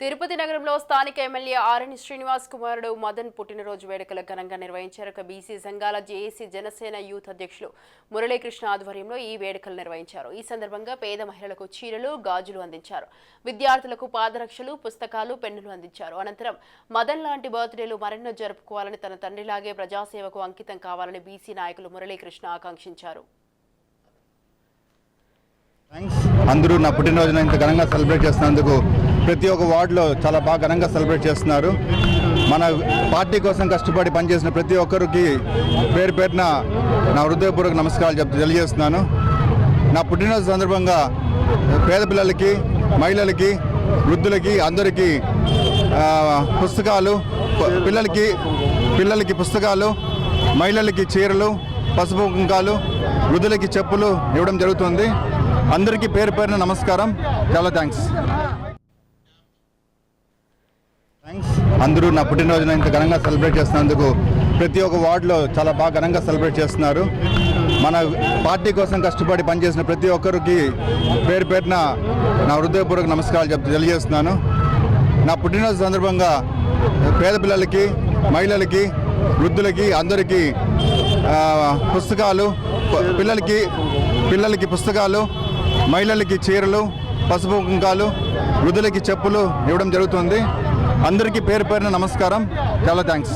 తిరుపతి నగరంలో స్థానిక MLA RN Srinivas కుమారుడు మదన్ పుట్టినరోజు వేడుకలు ఘనంగా నిర్వహించారు. ఇక బీసీ సంఘాల జేఏసీ జనసేన యూత్ అధ్యక్షులు మురళీకృష్ణ ఆధ్వర్యంలో ఈ వేడుకలు నిర్వహించారు. ఈ సందర్భంగా పేద మహిళలకు చీరలు గాజులు అందించారు. విద్యార్థులకు పాదరక్షలు పుస్తకాలు పెన్నులు అందించారు. అనంతరం మదన్ లాంటి బర్త్డేలు మరెన్నో జరుపుకోవాలని తన తండ్రిలాగే ప్రజాసేవకు అంకితం కావాలని బీసీ నాయకులు మురళీకృష్ణ ఆకాంక్షించారు. అందరూ నా పుట్టినరోజున ఇంత ఘనంగా సెలబ్రేట్ చేసినందుకు ప్రతి ఒక్క వార్డులో చాలా బాగా ఘనంగా సెలబ్రేట్ చేస్తున్నారు. మన పార్టీ కోసం కష్టపడి పనిచేసిన ప్రతి ఒక్కరికి పేరు పేరున నా హృదయపూర్వక నమస్కారాలు చెప్ తెలియజేస్తున్నాను. నా పుట్టినరోజు సందర్భంగా పేద పిల్లలకి మహిళలకి వృద్ధులకి అందరికీ పుస్తకాలు పిల్లలకి పిల్లలకి పుస్తకాలు మహిళలకి చీరలు పసుపు కుంకాలు వృద్ధులకి చెప్పులు ఇవ్వడం జరుగుతుంది. అందరికీ పేరు పేరున నమస్కారం. చాలా థ్యాంక్స్ థ్యాంక్స్ అందరూ నా పుట్టినరోజున ఇంత ఘనంగా సెలబ్రేట్ చేస్తున్నందుకు ప్రతి ఒక్క వార్డులో చాలా బాగా ఘనంగా సెలబ్రేట్ చేస్తున్నారు. మన పార్టీ కోసం కష్టపడి పనిచేసిన ప్రతి ఒక్కరికి పేరు పేరున నా హృదయపూర్వక నమస్కారాలు చెప్ తెలియజేస్తున్నాను. నా పుట్టినరోజు సందర్భంగా పేద పిల్లలకి మహిళలకి వృద్ధులకి అందరికీ పుస్తకాలు పిల్లలకి పిల్లలకి పుస్తకాలు మహిళలకి చీరలు పసుపు కుంకాలు వృద్ధులకి చెప్పులు ఇవ్వడం జరుగుతుంది. అందరికీ పేరు పేరున నమస్కారం. చాలా థ్యాంక్స్